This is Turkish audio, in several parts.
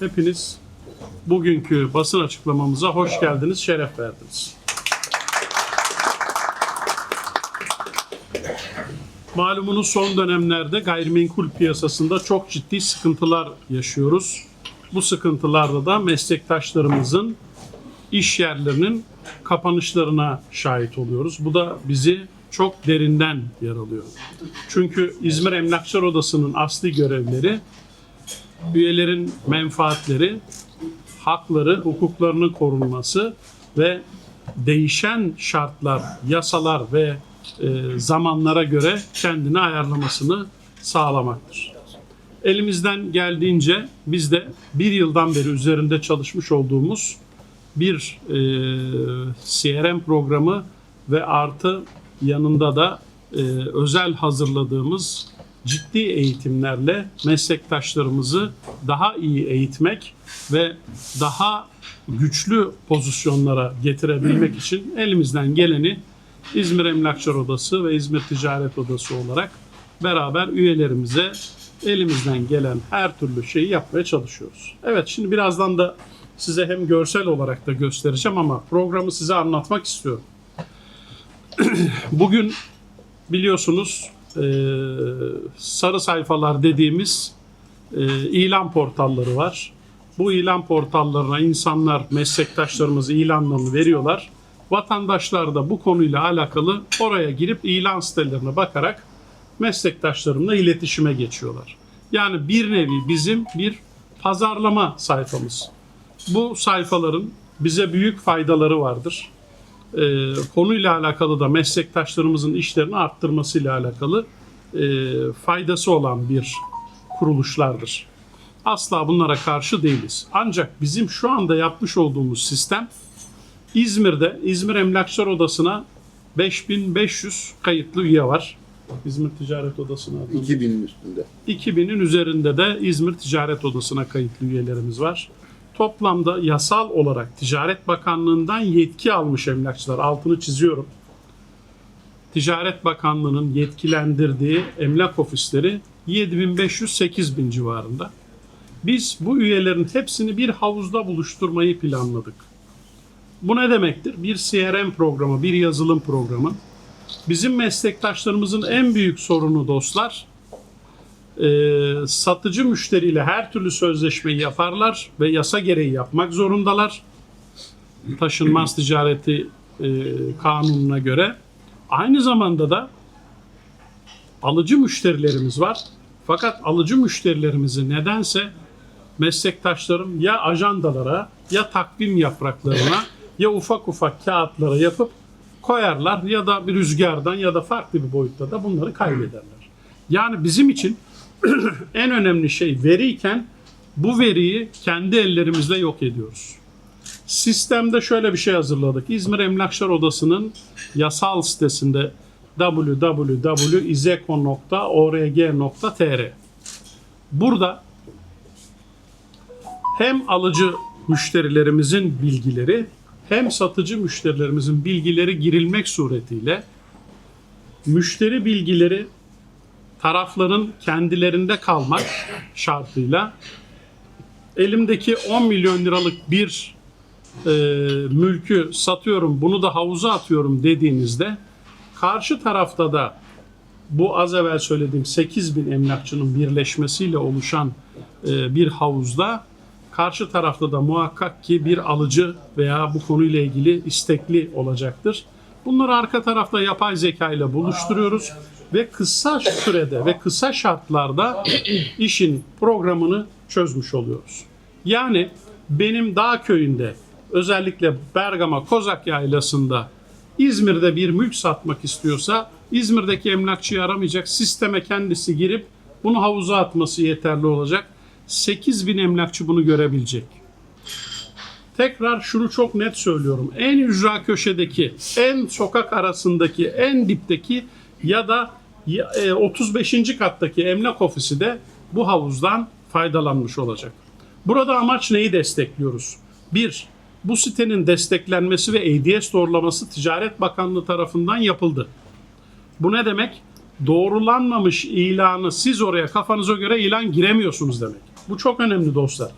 Hepiniz bugünkü basın açıklamamıza hoş geldiniz, şeref verdiniz. Malumunuz son dönemlerde gayrimenkul piyasasında çok ciddi sıkıntılar yaşıyoruz. Bu sıkıntılarda da meslektaşlarımızın iş yerlerinin kapanışlarına şahit oluyoruz. Bu da bizi çok derinden yaralıyor. Çünkü İzmir Emlakçılar Odası'nın asli görevleri üyelerin menfaatleri, hakları, hukuklarının korunması ve değişen şartlar, yasalar ve e, zamanlara göre kendini ayarlamasını sağlamaktır. Elimizden geldiğince biz de bir yıldan beri üzerinde çalışmış olduğumuz bir e, CRM programı ve artı yanında da e, özel hazırladığımız ciddi eğitimlerle meslektaşlarımızı daha iyi eğitmek ve daha güçlü pozisyonlara getirebilmek için elimizden geleni İzmir Emlakçılar Odası ve İzmir Ticaret Odası olarak beraber üyelerimize elimizden gelen her türlü şeyi yapmaya çalışıyoruz. Evet şimdi birazdan da size hem görsel olarak da göstereceğim ama programı size anlatmak istiyorum. Bugün biliyorsunuz e, sarı sayfalar dediğimiz e, ilan portalları var. Bu ilan portallarına insanlar, meslektaşlarımız ilanlarını veriyorlar. Vatandaşlar da bu konuyla alakalı oraya girip ilan sitelerine bakarak meslektaşlarımla iletişime geçiyorlar. Yani bir nevi bizim bir pazarlama sayfamız. Bu sayfaların bize büyük faydaları vardır e, konuyla alakalı da meslektaşlarımızın işlerini arttırmasıyla alakalı e, faydası olan bir kuruluşlardır. Asla bunlara karşı değiliz. Ancak bizim şu anda yapmış olduğumuz sistem İzmir'de İzmir Emlakçılar Odası'na 5500 kayıtlı üye var. İzmir Ticaret Odası'na adını 2000'in üstünde. 2000'in üzerinde de İzmir Ticaret Odası'na kayıtlı üyelerimiz var. Toplamda yasal olarak Ticaret Bakanlığı'ndan yetki almış emlakçılar. Altını çiziyorum. Ticaret Bakanlığı'nın yetkilendirdiği emlak ofisleri 7500-8000 civarında. Biz bu üyelerin hepsini bir havuzda buluşturmayı planladık. Bu ne demektir? Bir CRM programı, bir yazılım programı. Bizim meslektaşlarımızın en büyük sorunu dostlar, e, satıcı müşteriyle her türlü sözleşmeyi yaparlar ve yasa gereği yapmak zorundalar. Taşınmaz ticareti e, kanununa göre. Aynı zamanda da alıcı müşterilerimiz var. Fakat alıcı müşterilerimizi nedense meslektaşlarım ya ajandalara ya takvim yapraklarına ya ufak ufak kağıtlara yapıp koyarlar ya da bir rüzgardan ya da farklı bir boyutta da bunları kaybederler. Yani bizim için en önemli şey veriyken bu veriyi kendi ellerimizle yok ediyoruz. Sistemde şöyle bir şey hazırladık. İzmir Emlakçılar Odası'nın yasal sitesinde www.izeko.org.tr Burada hem alıcı müşterilerimizin bilgileri hem satıcı müşterilerimizin bilgileri girilmek suretiyle müşteri bilgileri tarafların kendilerinde kalmak şartıyla elimdeki 10 milyon liralık bir e, mülkü satıyorum bunu da havuza atıyorum dediğinizde karşı tarafta da bu az evvel söylediğim 8 bin emlakçının birleşmesiyle oluşan e, bir havuzda karşı tarafta da muhakkak ki bir alıcı veya bu konuyla ilgili istekli olacaktır. Bunları arka tarafta yapay zeka ile buluşturuyoruz ve kısa sürede ve kısa şartlarda işin programını çözmüş oluyoruz. Yani benim dağ köyünde özellikle Bergama Kozak Yaylası'nda İzmir'de bir mülk satmak istiyorsa İzmir'deki emlakçıyı aramayacak. Sisteme kendisi girip bunu havuza atması yeterli olacak. 8 bin emlakçı bunu görebilecek. Tekrar şunu çok net söylüyorum. En ücra köşedeki, en sokak arasındaki, en dipteki ya da ya- e, 35. kattaki emlak ofisi de bu havuzdan faydalanmış olacak. Burada amaç neyi destekliyoruz? Bir, bu sitenin desteklenmesi ve ADS doğrulaması Ticaret Bakanlığı tarafından yapıldı. Bu ne demek? Doğrulanmamış ilanı siz oraya kafanıza göre ilan giremiyorsunuz demek. Bu çok önemli dostlar.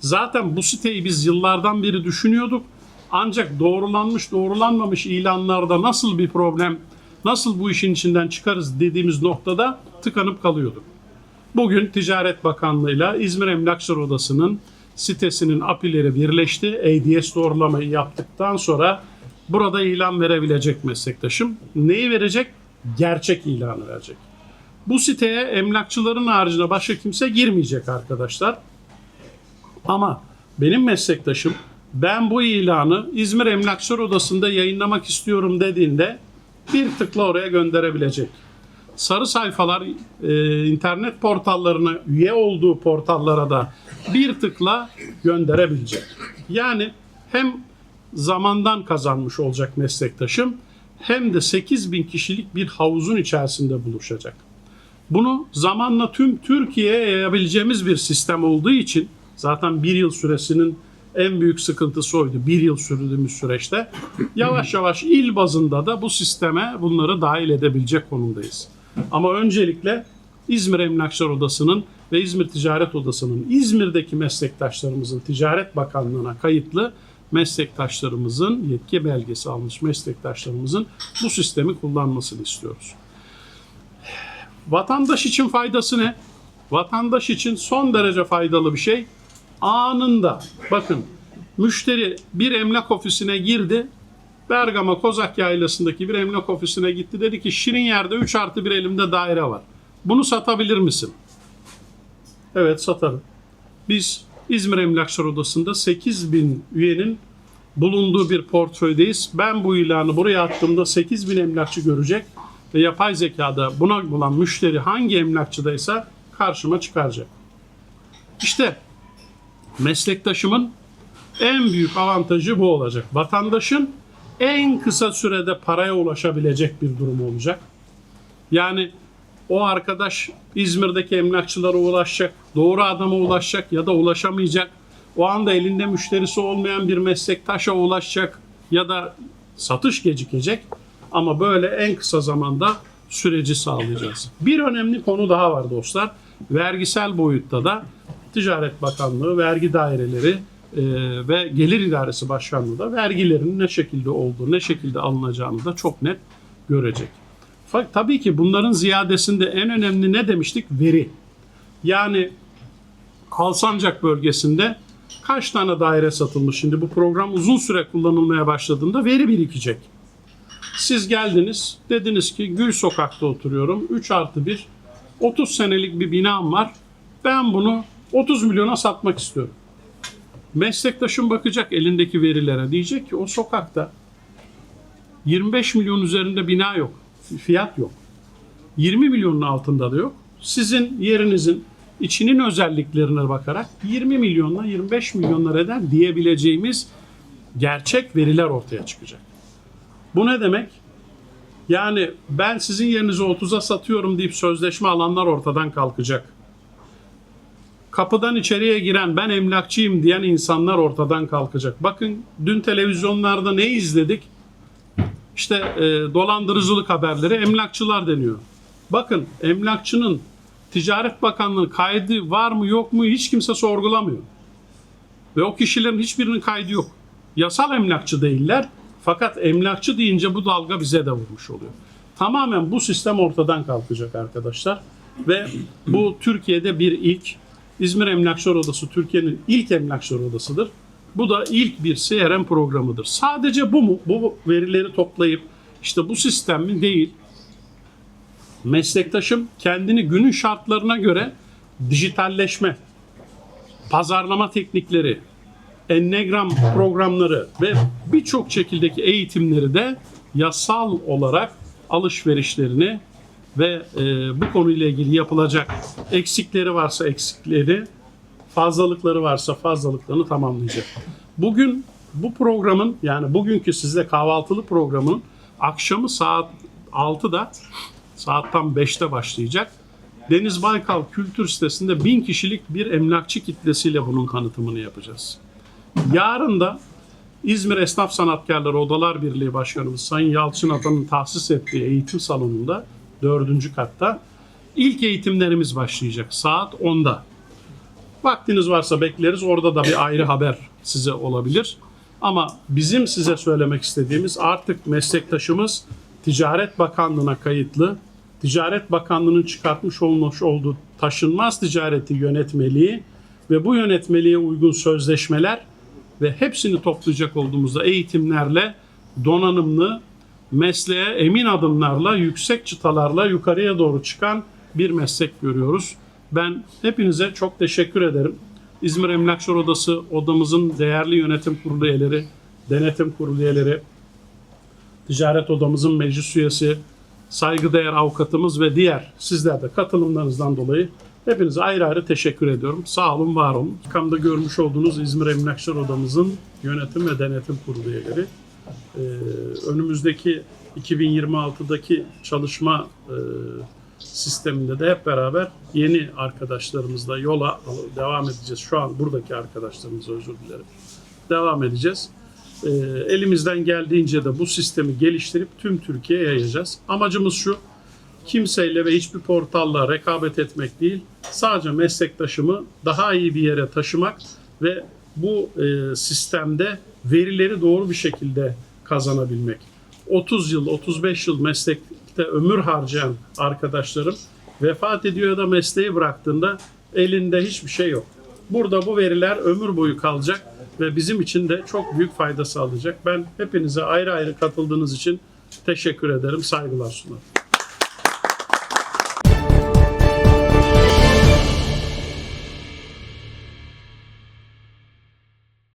Zaten bu siteyi biz yıllardan beri düşünüyorduk. Ancak doğrulanmış doğrulanmamış ilanlarda nasıl bir problem, nasıl bu işin içinden çıkarız dediğimiz noktada tıkanıp kalıyorduk. Bugün Ticaret Bakanlığı'yla İzmir Emlakçılar Odası'nın sitesinin apileri birleşti. ADS doğrulamayı yaptıktan sonra burada ilan verebilecek meslektaşım. Neyi verecek? Gerçek ilanı verecek. Bu siteye emlakçıların haricinde başka kimse girmeyecek arkadaşlar. Ama benim meslektaşım ben bu ilanı İzmir Emlakçılar Odası'nda yayınlamak istiyorum dediğinde bir tıkla oraya gönderebilecek. Sarı sayfalar e, internet portallarına üye olduğu portallara da bir tıkla gönderebilecek. Yani hem zamandan kazanmış olacak meslektaşım hem de 8 bin kişilik bir havuzun içerisinde buluşacak. Bunu zamanla tüm Türkiye'ye yayabileceğimiz bir sistem olduğu için zaten bir yıl süresinin en büyük sıkıntısı oydu. Bir yıl sürdüğümüz süreçte yavaş yavaş il bazında da bu sisteme bunları dahil edebilecek konumdayız. Ama öncelikle İzmir Emlakçılar Odası'nın ve İzmir Ticaret Odası'nın İzmir'deki meslektaşlarımızın Ticaret Bakanlığı'na kayıtlı meslektaşlarımızın yetki belgesi almış meslektaşlarımızın bu sistemi kullanmasını istiyoruz. Vatandaş için faydası ne? Vatandaş için son derece faydalı bir şey. Anında bakın müşteri bir emlak ofisine girdi. Bergama Kozak Yaylası'ndaki bir emlak ofisine gitti. Dedi ki Şirin yerde 3 artı bir elimde daire var. Bunu satabilir misin? Evet satarım. Biz İzmir Emlakçılar Odası'nda 8 bin üyenin bulunduğu bir portföydeyiz. Ben bu ilanı buraya attığımda 8 bin emlakçı görecek ve yapay zekada buna bulan müşteri hangi emlakçıdaysa karşıma çıkaracak. İşte meslektaşımın en büyük avantajı bu olacak. Vatandaşın en kısa sürede paraya ulaşabilecek bir durum olacak. Yani o arkadaş İzmir'deki emlakçılara ulaşacak, doğru adama ulaşacak ya da ulaşamayacak. O anda elinde müşterisi olmayan bir meslektaşa ulaşacak ya da satış gecikecek. Ama böyle en kısa zamanda süreci sağlayacağız. Bir önemli konu daha var dostlar. Vergisel boyutta da Ticaret Bakanlığı, vergi daireleri e, ve Gelir İdaresi Başkanlığı da vergilerin ne şekilde olduğu, ne şekilde alınacağını da çok net görecek. Fakat tabii ki bunların ziyadesinde en önemli ne demiştik? Veri. Yani Alsancak bölgesinde kaç tane daire satılmış? Şimdi bu program uzun süre kullanılmaya başladığında veri birikecek. Siz geldiniz, dediniz ki Gül Sokak'ta oturuyorum. 3 artı 1, 30 senelik bir binam var. Ben bunu 30 milyona satmak istiyorum. Meslektaşım bakacak elindeki verilere. Diyecek ki o sokakta 25 milyon üzerinde bina yok. Fiyat yok. 20 milyonun altında da yok. Sizin yerinizin içinin özelliklerine bakarak 20 milyonla 25 milyonlar eder diyebileceğimiz gerçek veriler ortaya çıkacak. Bu ne demek? Yani ben sizin yerinize 30'a satıyorum deyip sözleşme alanlar ortadan kalkacak. Kapıdan içeriye giren ben emlakçıyım diyen insanlar ortadan kalkacak. Bakın dün televizyonlarda ne izledik? İşte e, dolandırıcılık haberleri emlakçılar deniyor. Bakın emlakçının Ticaret Bakanlığı kaydı var mı yok mu hiç kimse sorgulamıyor. Ve o kişilerin hiçbirinin kaydı yok. Yasal emlakçı değiller. Fakat emlakçı deyince bu dalga bize de vurmuş oluyor. Tamamen bu sistem ortadan kalkacak arkadaşlar. Ve bu Türkiye'de bir ilk. İzmir Emlakçılar Odası Türkiye'nin ilk emlakçılar odasıdır. Bu da ilk bir CRM programıdır. Sadece bu mu? Bu verileri toplayıp işte bu sistem mi? Değil. Meslektaşım kendini günün şartlarına göre dijitalleşme, pazarlama teknikleri, ennegram programları ve birçok şekildeki eğitimleri de yasal olarak alışverişlerini ve e, bu konuyla ilgili yapılacak eksikleri varsa eksikleri, fazlalıkları varsa fazlalıklarını tamamlayacak. Bugün bu programın yani bugünkü sizle kahvaltılı programın akşamı saat 6'da saat tam 5'te başlayacak. Deniz Baykal Kültür Sitesi'nde bin kişilik bir emlakçı kitlesiyle bunun tanıtımını yapacağız. Yarın da İzmir Esnaf Sanatkarları Odalar Birliği Başkanımız Sayın Yalçın Atan'ın tahsis ettiği eğitim salonunda dördüncü katta ilk eğitimlerimiz başlayacak saat 10'da. Vaktiniz varsa bekleriz. Orada da bir ayrı haber size olabilir. Ama bizim size söylemek istediğimiz artık meslektaşımız Ticaret Bakanlığı'na kayıtlı. Ticaret Bakanlığı'nın çıkartmış olmuş olduğu taşınmaz ticareti yönetmeliği ve bu yönetmeliğe uygun sözleşmeler ve hepsini toplayacak olduğumuzda eğitimlerle donanımlı, mesleğe emin adımlarla, yüksek çıtalarla yukarıya doğru çıkan bir meslek görüyoruz. Ben hepinize çok teşekkür ederim. İzmir Emlakçılar Odası odamızın değerli yönetim kurulu üyeleri, denetim kurulu üyeleri, ticaret odamızın meclis üyesi, saygıdeğer avukatımız ve diğer sizler de katılımlarınızdan dolayı hepinize ayrı ayrı teşekkür ediyorum. Sağ olun, var olun. Kamda görmüş olduğunuz İzmir Emlakçılar Odamızın yönetim ve denetim kurulu üyeleri. Ee, önümüzdeki 2026'daki çalışma e, sisteminde de hep beraber yeni arkadaşlarımızla yola devam edeceğiz. Şu an buradaki arkadaşlarımızla özür dilerim. Devam edeceğiz. Ee, elimizden geldiğince de bu sistemi geliştirip tüm Türkiye'ye yayacağız. Amacımız şu, kimseyle ve hiçbir portalla rekabet etmek değil, sadece meslektaşımı daha iyi bir yere taşımak ve bu e, sistemde verileri doğru bir şekilde kazanabilmek. 30 yıl, 35 yıl meslekte ömür harcayan arkadaşlarım vefat ediyor ya da mesleği bıraktığında elinde hiçbir şey yok. Burada bu veriler ömür boyu kalacak ve bizim için de çok büyük fayda sağlayacak. Ben hepinize ayrı ayrı katıldığınız için teşekkür ederim, saygılar sunarım.